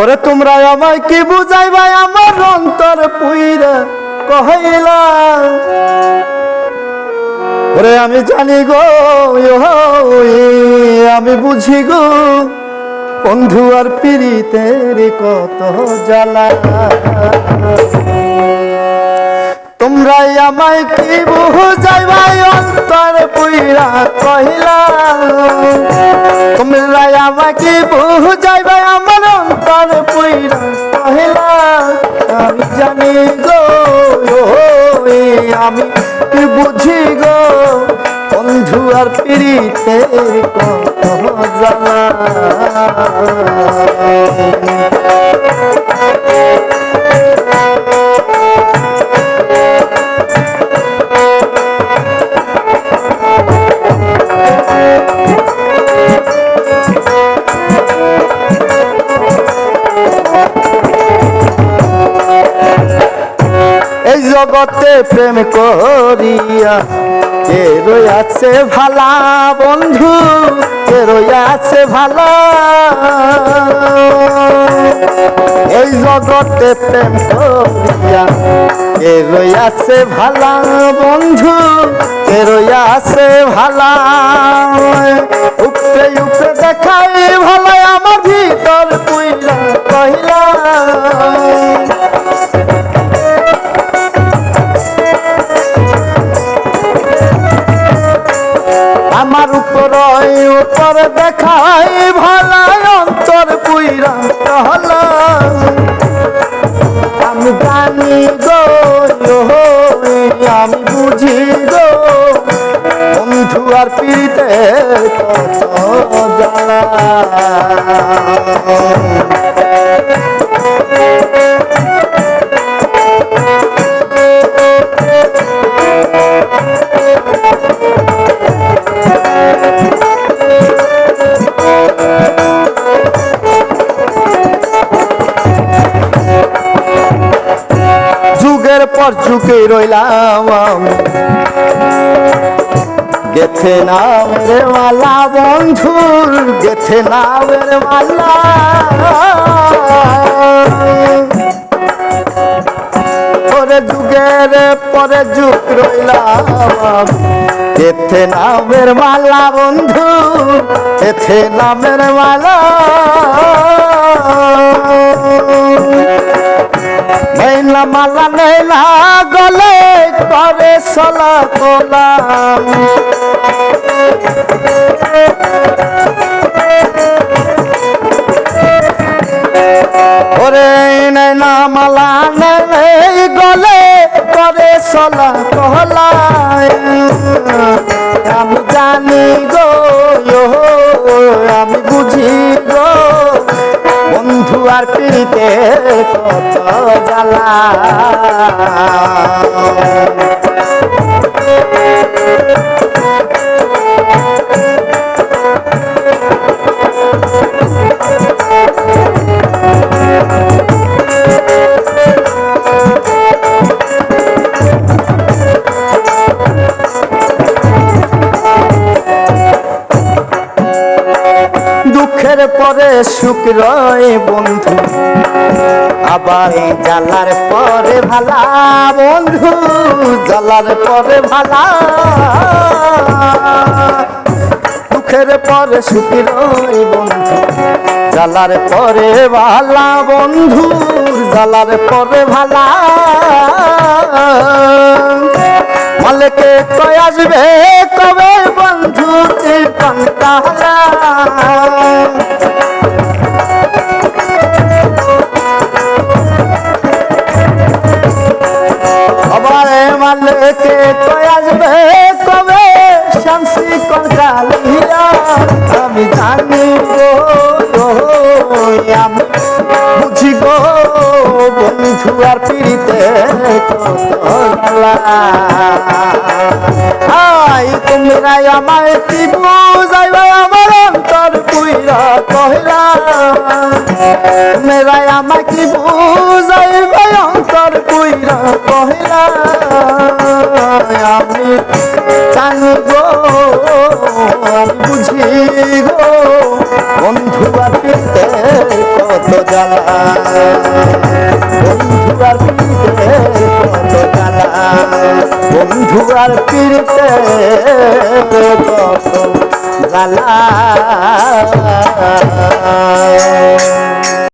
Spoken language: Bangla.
ওরে তোমরা আমায় কি বুঝাইবাই আমার অন্তর পুইরা কহিলা। ওরে আমি জানি গো আমি বুঝি গো, বন্ধু আর পিড়িতের কত জ্বালা। আমায় কি বুঝাইবাই অন্তর পুইরা কহিলা তোমরাই আমাকে বুঝাইবাই আমার অন্তর পুইরা কহিলা, আমি জানি গো আমি বুঝি গো, বন্ধু আর পিড়িতে কত প্রেম করিয়া। কে রইয়াছে ভালা বন্ধু কে রইয়াছে ভালা। এই জগতে প্রেম করিয়া কে রইয়াছে ভালা বন্ধু কে রইয়াছে ভালা। উপরে উপরে দেখাই উপর দেখাই ভালাই অন্তর পুইরা হল আমি জানি গো আমি বুঝি পর যুগে রইলাম আমি। গেথে নামের মালা বন্ধুর গেথে নামের মালা পরে যুগের পরে যুগ রইলাম। গেথে নামের মালা বন্ধু গেথে নামের মালা নেইলা মালা নেইলা গলে করে সলা কোলা। ওরে নেইনা মালা নেই গলে করে সলা কোলা। আমি জানি গো, আমি বুঝি গো। বন্ধু আর পিড়িতে কত জ্বালা। পরে সুখ রয় বন্ধু। আবার জ্বালার পরে ভালা বন্ধু, জ্বালার পরে ভালা। দুঃখের পরে সুখ রয় বন্ধু, জ্বালার পরে ভালা বন্ধু, জ্বালার পরে ভালা। মালিকে কয় আসবে কবে বন্ধু চিকন তাহলা আমি জানি গো আমি বুঝি গো, বন্ধু আর পিড়িতে। আই তোমরা আমায় কি বুঝাইবা আমার অন্তর পুইরা কহিলা তোমরা আমায় কি বুঝাইবা অন্তর পুইরা কহিলা আমি জানি গো জ্বালা বন্ধু আর পিড়িতে কত জ্বালা